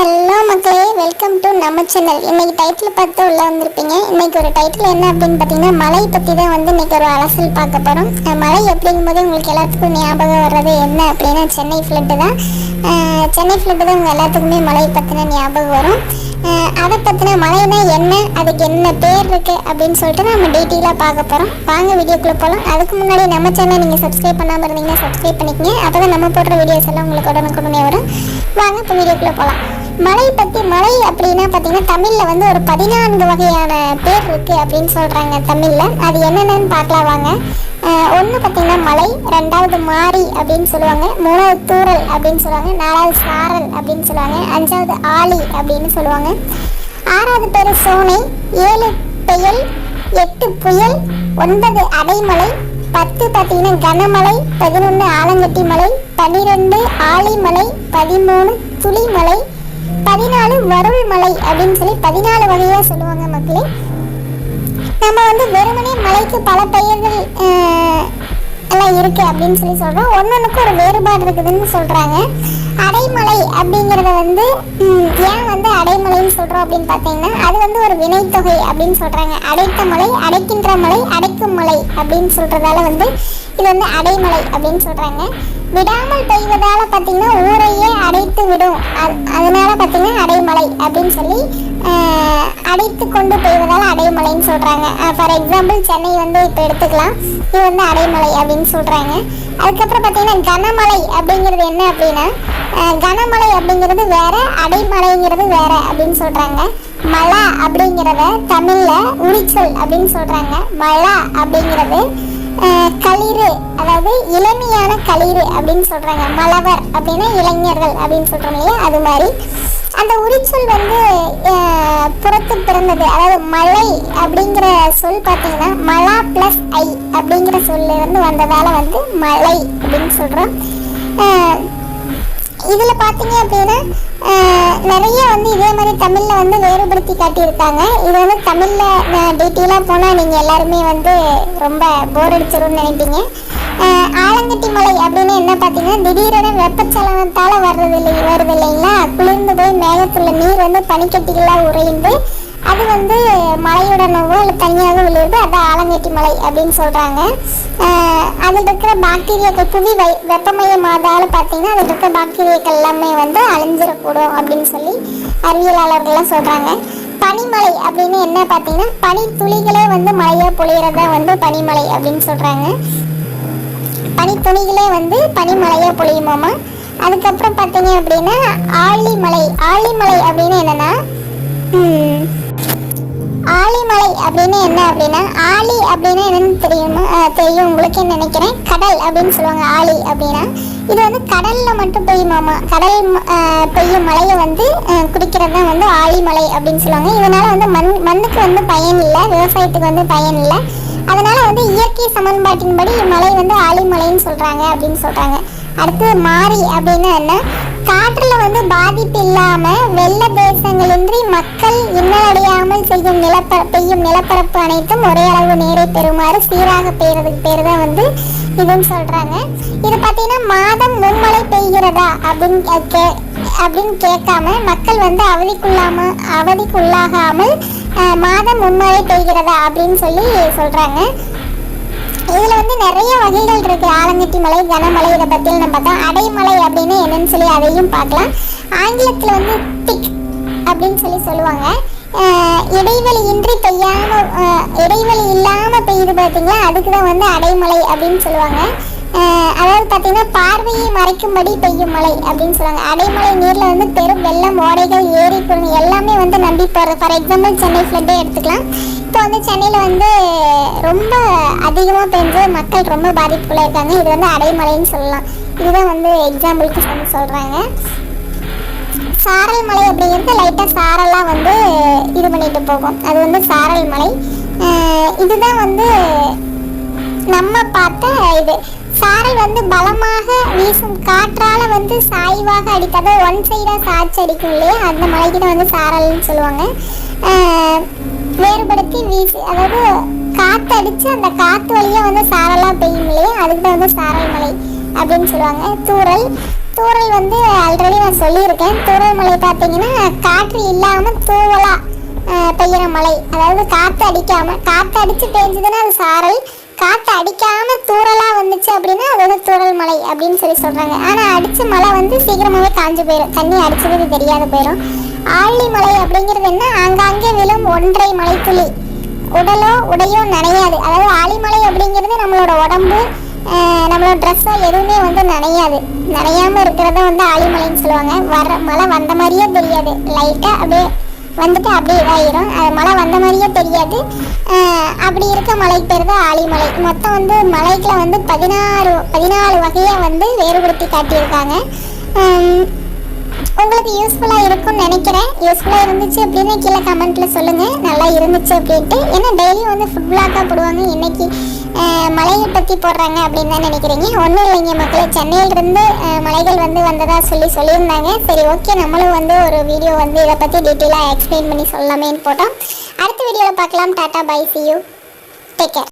Hello மக்களே welcome to நம்ம channel இன்னைக்கு டைட்டில் பார்த்து உள்ள வந்திருப்பீங்க. இன்னைக்கு ஒரு டைட்டில் என்ன அப்படின்னு பார்த்தீங்கன்னா மலை பற்றி தான் வந்து இன்னைக்கு ஒரு அலசல் பார்க்க போகிறோம் மழை அப்படிங்கும்போது உங்களுக்கு எல்லாத்துக்கும் ஞாபகம் வர்றது என்ன அப்படின்னா சென்னை ஃப்ளட்டு தான். சென்னை ஃப்ளட்டு தான் உங்கள் எல்லாத்துக்குமே மழை பற்றின ஞாபகம் வரும். அதை பற்றின மழைனா என்ன அதுக்கு என்ன பேர் இருக்குது அப்படின்னு சொல்லிட்டு நம்ம டீட்டெயிலாக பார்க்க போகிறோம் வாங்க வீடியோக்குள்ளே போகலாம் அதுக்கு முன்னாடி நம்ம சேனல் நீங்கள் சப்ஸ்கிரைப் பண்ணாமல் இருந்தீங்கன்னா சப்ஸ்கிரைப் பண்ணிக்கங்க. அப்போ தான் நம்ம போடுற வீடியோஸ் எல்லாம் உங்களுக்கு உடனுக்குடனே வரும். வாங்க இப்போ வீடியோக்குள்ளே போகலாம் மலை பற்றி மலை அப்படின்னா பார்த்தீங்கன்னா தமிழில் வந்து ஒரு பதினான்கு வகையான பேர் இருக்குது அப்படின்னு சொல்கிறாங்க தமிழில். அது என்னென்னு பார்க்கலாம் வாங்க. ஒன்று பார்த்தீங்கன்னா மலை ரெண்டாவது மாறி அப்படின்னு சொல்லுவாங்க. மூணாவது தூரல் அப்படின்னு சொல்லுவாங்க. நாலாவது சாரல் அப்படின்னு சொல்லுவாங்க. அஞ்சாவது ஆலி அப்படின்னு சொல்லுவாங்க. ஆறாவது பேர் சோனை ஏழு பெயல் எட்டு புயல் ஒன்பது அடைமலை பத்து பார்த்தீங்கன்னா கனமலை பதினொன்று ஆலங்கட்டி மலை பன்னிரெண்டு ஆலிமலை பதிமூணு துளிமலை பதினாலு வருள் மலை அப்படின்னு சொல்லி பதினாலு வகையாக சொல்லுவாங்க மக்களே. நம்ம வந்து வெறுமனே மலைக்கு பல பெயர்கள் எல்லாம் இருக்குது அப்படின்னு சொல்லி சொல்கிறோம் ஒன்றுக்கும் ஒரு வேறுபாடு இருக்குதுன்னு சொல்கிறாங்க அடைமலை அப்படிங்கிறத வந்து ஏன் வந்து அடைமலைன்னு சொல்கிறோம் அப்படின்னு பார்த்தீங்கன்னா அது வந்து ஒரு வினைத்தொகை அப்படின்னு சொல்கிறாங்க அடைத்த மலை அடைக்கின்ற மலை அடைக்கும் மலை அப்படின்னு சொல்கிறதால வந்து இது வந்து அடைமலை அப்படின்னு சொல்கிறாங்க விடாமல் பெய்வதால் பார்த்தீங்கன்னா ஊரையே அடைத்து விடும். அதனால பார்த்திங்கன்னா அடைமலை அப்படின்னு சொல்லி அடைத்து கொண்டு பெய்வதால் அடைமலைன்னு சொல்கிறாங்க ஃபார் எக்ஸாம்பிள் சென்னை வந்து இப்போ எடுத்துக்கலாம். இது வந்து அடைமலை அப்படின்னு சொல்கிறாங்க அதுக்கப்புறம் பார்த்திங்கன்னா கனமழை அப்படிங்கிறது என்ன அப்படின்னா கனமழை அப்படிங்கிறது வேற அடைமலைங்கிறது வேற அப்படின்னு சொல்றாங்க. மழை அப்படிங்கிறத தமிழ்ல உரிச்சல் அப்படின்னு சொல்றாங்க. மழை அப்படிங்கிறது களிறு அதாவது இளமையான களிறு அப்படின்னு சொல்றாங்க. மலவர் அப்படின்னா இளைஞர்கள் அப்படின்னு சொல்றோம் இல்லையா? அது மாதிரி. அந்த உரிச்சொல் வந்து புறத்து பிறந்தது. அதாவது மலை அப்படிங்கிற சொல் பார்த்தீங்கன்னா மலா ப்ளஸ் ஐ அப்படிங்கிற சொல்ல இருந்து வந்ததால வந்து மலை அப்படின்னு சொல்றோம். இதில் பார்த்தீங்க அப்படின்னா நிறைய வந்து இதே மாதிரி தமிழில் வந்து வேறுபடுத்தி காட்டியிருக்காங்க. இது வந்து தமிழில் டீட்டெயிலாக போனால் நீங்கள் எல்லாருமே வந்து ரொம்ப போர் அடிச்சிரும்னு நினைப்பீங்க. ஆலங்கட்டி மலை அப்படின்னு என்ன பார்த்தீங்கன்னா திடீரென வெப்பச்சலனத்தால் வர்றது இல்லை வருது இல்லைங்களா? குளிர்ந்து போய் மேகத்துள்ள நீர் வந்து பனிக்கட்டிகளாக உறைந்து அது வந்து மலையுடனவோ இல்லை தனியாக விழுது அது ஆலங்கட்டி மலை அப்படின்னு சொல்கிறாங்க அதில் இருக்கிற பாக்டீரியாக்கள் புவி வை வெப்பமயமாதால பார்த்தீங்கன்னா அதில் இருக்கிற பாக்டீரியாக்கள் எல்லாமே வந்து அழிஞ்சிடக்கூடும் அப்படின்னு சொல்லி அறிவியலாளர்கள்லாம் சொல்கிறாங்க பனிமலை அப்படின்னு என்ன பார்த்தீங்கன்னா பனி துளிகளே வந்து மழையாக பொழியறதா வந்து பனிமலை அப்படின்னு சொல்கிறாங்க பனித்துளிகளே வந்து பனிமலையாக பொழியுமாமா அதுக்கப்புறம் பார்த்தீங்க அப்படின்னா ஆழிமலை ஆழிமலை அப்படின்னு என்னென்னா அப்படின்னு என்ன அப்படின்னா ஆழி அப்படின்னு என்னன்னு தெரியுமா? தெரியும். உங்களுக்கு நினைக்கிறேன்? கடல் அப்படின்னு சொல்லுவாங்க ஆழி அப்படின்னா. இது வந்து கடல்ல மட்டும் பெய்யுமாமா கடல் பெய்யும் மழையை வந்து குடிக்கிறது தான் வந்து ஆழிமலை அப்படின்னு சொல்லுவாங்க. இதனால வந்து மண் மண்ணுக்கு வந்து பயன் இல்லை விவசாயத்துக்கு வந்து பயன் இல்லை. அதனால வந்து இயற்கை சமன்பாட்டின்படி மலை வந்து ஆழிமலைன்னு சொல்றாங்க அப்படின்னு சொல்றாங்க. அடுத்து மாறி அப்படின்னா என்ன? காற்றுல வந்து பாதிப்பு இல்லாம வெள்ள தேசங்களின்றி மக்கள் இன்னலடையாமல் செய்யும் நிலப்பர பெய்யும் நிலப்பரப்பு அனைத்தும் ஒரே அளவு நீரை பெறுமாறு சீராக பெய்யறதுக்கு பேர் தான் வந்து இதுன்னு சொல்றாங்க. இது பார்த்தீங்கன்னா மாதம் மும்மழை பெய்கிறதா அப்படின்னு கே- அப்படின்னு கேட்காம மக்கள் வந்து அவதிக்குள்ளாம அவதிக்குள்ளாகாமல் மாதம் மும்மழை பெய்கிறதா அப்படின்னு சொல்லி சொல்றாங்க. இதுல வந்து நிறைய வகைகள் இருக்கு. ஆலங்கட்டி மலை கனமலை இதை பத்தி நம்ம பார்த்தா அடைமலை அப்படின்னு என்னன்னு சொல்லி அதையும் பார்க்கலாம். ஆங்கிலத்துல வந்து திக் அப்படின்னு சொல்லி சொல்லுவாங்க. இடைவெளி இன்றி பெய்யாம இடைவெளி இல்லாம பெய்யுது பார்த்தீங்களா? அதுக்கு தான் வந்து அடைமலை அப்படின்னு சொல்லுவாங்க. அதாவது பார்த்தீங்கன்னா பார்வையை மறைக்கும்படி பெய்யும் மழை அப்படின்னு சொல்லுவாங்க. அடைமழை நீரில் வந்து பெரும் வெள்ளம் ஓடைகள் ஏரி குளம் எல்லாமே வந்து நம்பி போகிற ஃபார் எக்ஸாம்பிள் சென்னை ஃப்ளட்டே எடுத்துக்கலாம். இப்போ வந்து சென்னையில் வந்து ரொம்ப அதிகமாக பெஞ்சு மக்கள் ரொம்ப பாதிப்புள்ள இருக்காங்க. இது வந்து அடைமலைன்னு சொல்லலாம். இதுதான் வந்து எக்ஸாம்பிளுக்கு சொல்லி சொல்கிறாங்க சாரல் மலை அப்படிங்கிறது லைட்டாக சாரலாக வந்து இது பண்ணிட்டு போகும். அது வந்து சாரல் மலை. இதுதான் வந்து நம்ம பார்த்த இது. சாரல் வந்து பலமாக வீசும் காற்றால வந்து சாய்வாக அடிக்காத ஒன் சைடாக சாய்ச்சி அடிக்கும் இல்லையா அந்த மலைக்கு தான் வந்து சாரல்னு சொல்லுவாங்க. வேறுபடுத்தி வீசி அதாவது காற்று அடித்து அந்த காற்று வழியாக வந்து சாரலாக பெய்யும் இல்லையா அதுக்கு தான் வந்து சாரல் மலை அப்படின்னு சொல்லுவாங்க. தூரல் தூரல் வந்து ஆல்ரெடி நான் சொல்லியிருக்கேன். தூரல் மலை பார்த்தீங்கன்னா காற்று இல்லாமல் தூவலா பெய்கிற மலை. அதாவது காற்று அடிக்காம காற்று அடிச்சு பெஞ்சதுன்னா அது சாரல் காற்று அடிக்காம தூரலாக வந்துச்சு அப்படின்னா அது வந்து தூறல் அப்படின்னு சொல்லி சொல்கிறாங்க ஆனால் அடித்த மழை வந்து சீக்கிரமாகவே காஞ்சு போயிடும் தண்ணி அடிச்சது தெரியாத போயிடும் ஆழி மலை அப்படிங்கிறது என்ன? ஆங்காங்கே விழும் ஒன்றை மலைத்துளி. உடலோ உடையோ நனையாது. அதாவது ஆலிமலை அப்படிங்கிறது நம்மளோட உடம்பு நம்மளோட ட்ரெஸ்ஸோ எதுவுமே வந்து நனையாது. நனையாம இருக்கிறத வந்து ஆழிமலைன்னு சொல்லுவாங்க. வர மழை வந்த மாதிரியே தெரியாது. லைட்டாக அப்படியே வந்துட்டு அப்படியே இதாகிடும் மழை வந்த மாதிரியே தெரியாது. அப்படி இருக்க மலைக்கு பேர் தான் ஆலிமலை மொத்தம் வந்து மலைக்கில் வந்து பதினாறு பதினாலு வகையை வந்து வேறுபடுத்தி காட்டியிருக்காங்க. உங்களுக்கு யூஸ்ஃபுல்லாக இருக்கும்னு நினைக்கிறேன். யூஸ்ஃபுல்லாக இருந்துச்சு அப்படின்னு கீழே கமெண்ட்டில் சொல்லுங்கள் நல்லா இருந்துச்சு அப்படின்ட்டு. ஏன்னா டெய்லியும் வந்து ஃபுட் பிளாக்காக போடுவாங்க. இன்னைக்கு மலையை பற்றி போடுறாங்க அப்படின்னு தான் நினைக்கிறீங்க. ஒன்றும் இல்லைங்க மக்களே சென்னையிலிருந்து மலைகள் வந்து வந்ததாக சொல்லி சொல்லியிருந்தாங்க. சரி ஓகே நம்மளும் வந்து ஒரு வீடியோ வந்து இதை பற்றி டீட்டெயிலாக எக்ஸ்பிளைன் பண்ணி சொல்லலாமேன்னு போட்டோம். அடுத்த வீடியோவில் பார்க்கலாம். Tata bye see you. Take care